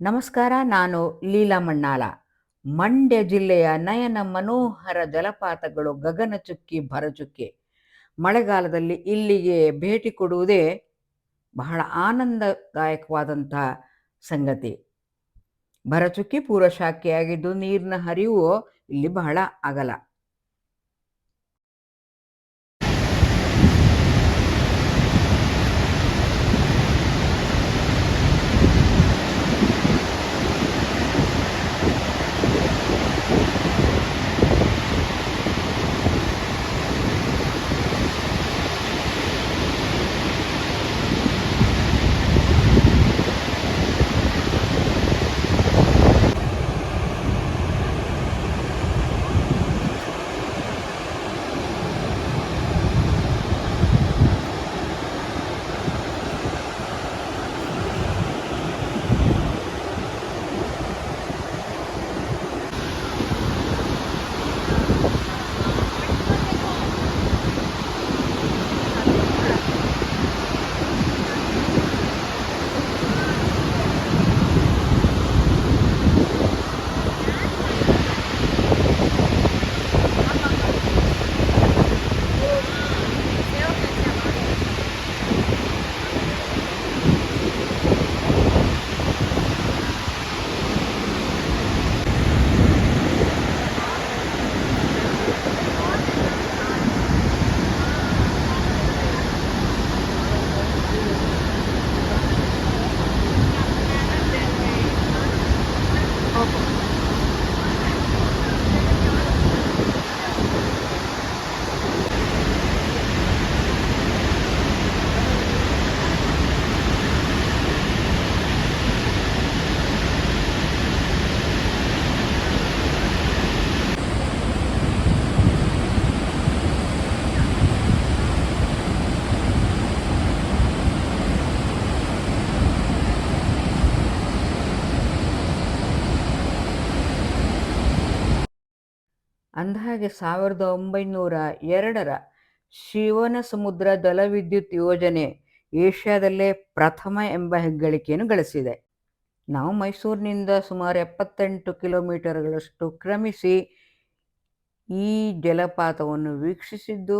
ನಮಸ್ಕಾರ, ನಾನು ಲೀಲಾ ಮಣ್ಣಾಳ ಮಂಡ್ಯ ಜಿಲ್ಲೆಯ ನಯನ ಮನೋಹರ ಜಲಪಾತಗಳು ಗಗನಚುಕ್ಕಿ ಭರಚುಕ್ಕಿ ಮಳೆಗಾಲದಲ್ಲಿ ಇಲ್ಲಿಗೆ ಭೇಟಿ ಕೊಡುವುದೇ ಬಹಳ ಆನಂದದಾಯಕವಾದಂಥ ಸಂಗತಿ. ಭರಚುಕ್ಕಿ ಪೂರ್ವ ಶಾಖೆಯಾಗಿದ್ದು ನೀರಿನ ಹರಿವು ಇಲ್ಲಿ ಬಹಳ ಅಗಲ. ಅಂದಹಾಗೆ ಸಾವಿರದ ಒಂಬೈನೂರ ಎರಡರ ಶಿವನ ಸಮುದ್ರ ಜಲವಿದ್ಯುತ್ ಯೋಜನೆ ಏಷ್ಯಾದಲ್ಲೇ ಪ್ರಥಮ ಎಂಬ ಹೆಗ್ಗಳಿಕೆಯನ್ನು ಗಳಿಸಿದೆ. ನಾವು ಮೈಸೂರಿನಿಂದ ಸುಮಾರು ಎಪ್ಪತ್ತೆಂಟು ಕಿಲೋಮೀಟರ್ಗಳಷ್ಟು ಕ್ರಮಿಸಿ ಈ ಜಲಪಾತವನ್ನು ವೀಕ್ಷಿಸಿದ್ದು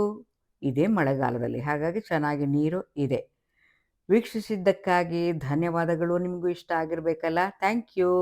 ಇದೇ ಮಳೆಗಾಲದಲ್ಲಿ. ಹಾಗಾಗಿ ಚೆನ್ನಾಗಿ ನೀರು ಇದೆ. ವೀಕ್ಷಿಸಿದ್ದಕ್ಕಾಗಿ ಧನ್ಯವಾದಗಳು. ನಿಮಗೂ ಇಷ್ಟ ಆಗಿರಬೇಕಲ್ಲ. Thank you.